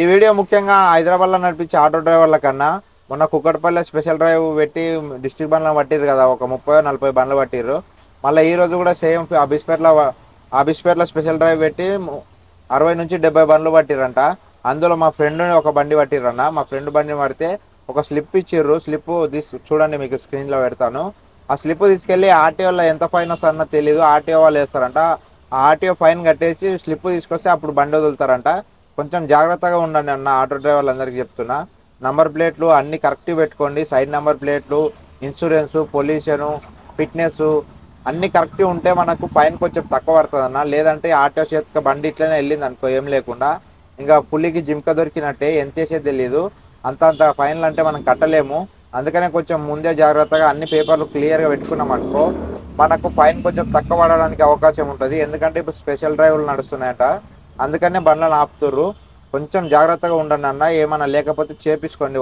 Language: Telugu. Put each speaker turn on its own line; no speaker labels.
ఈ వీడియో ముఖ్యంగా హైదరాబాద్లో నడిపించే ఆటో డ్రైవర్ల కన్నా మొన్న కుక్కటపల్లి స్పెషల్ డ్రైవ్ పెట్టి డిస్టిక్ బండ్లను పట్టిరు కదా ఒక ముప్పై నలభై బండ్లు పట్టిర్రు. మళ్ళీ ఈ రోజు కూడా సేమ్ అబిస్పేట్లో అబిస్పేట్లో స్పెషల్ డ్రైవ్ పెట్టి అరవై నుంచి డెబ్బై బండ్లు పట్టిరంట అందులో మా ఫ్రెండ్ ఒక బండి పట్టిరన్న మా ఫ్రెండ్ బండి పడితే ఒక స్లిప్ ఇచ్చిర్రు. స్లిప్ తీసు చూడండి మీకు స్క్రీన్లో పెడతాను. ఆ స్లిప్ తీసుకెళ్ళి ఆర్టీఓలో ఎంత ఫైన్ వస్తుందో తెలియదు ఆర్టీఓ వాళ్ళు వేస్తారంట. ఆ ఆర్టీఓ ఫైన్ కట్టేసి స్లిప్ తీసుకొస్తే అప్పుడు బండి వదులుతారంట. కొంచెం జాగ్రత్తగా ఉండండి అన్న ఆటో డ్రైవర్లందరికీ చెప్తున్నా. నంబర్ ప్లేట్లు అన్ని కరెక్ట్ పెట్టుకోండి. సైడ్ నెంబర్ ప్లేట్లు ఇన్సూరెన్సు పొల్యూషను ఫిట్నెస్ అన్ని కరెక్ట్ ఉంటే మనకు ఫైన్ కొంచెం తక్కువ పడుతుంది అన్న లేదంటే ఆటో చేతికి బండి ఇట్లనే వెళ్ళింది అనుకో ఏం లేకుండా. ఇంకా పులికి జింక దొరికినట్టే ఎంత వేసేది తెలియదు అంత అంత ఫైన్లు అంటే మనం కట్టలేము. అందుకనే కొంచెం ముందే జాగ్రత్తగా అన్ని పేపర్లు క్లియర్గా పెట్టుకున్నాం అనుకో మనకు ఫైన్ కొంచెం తక్కువ పడడానికి అవకాశం ఉంటుంది. ఎందుకంటే ఇప్పుడు స్పెషల్ డ్రైవ్లు నడుస్తున్నాయట. అందుకనే బండ్లను ఆపుతుర్రు. కొంచెం జాగ్రత్తగా ఉండండి అన్న ఏమన్నా లేకపోతే చేపించుకోండి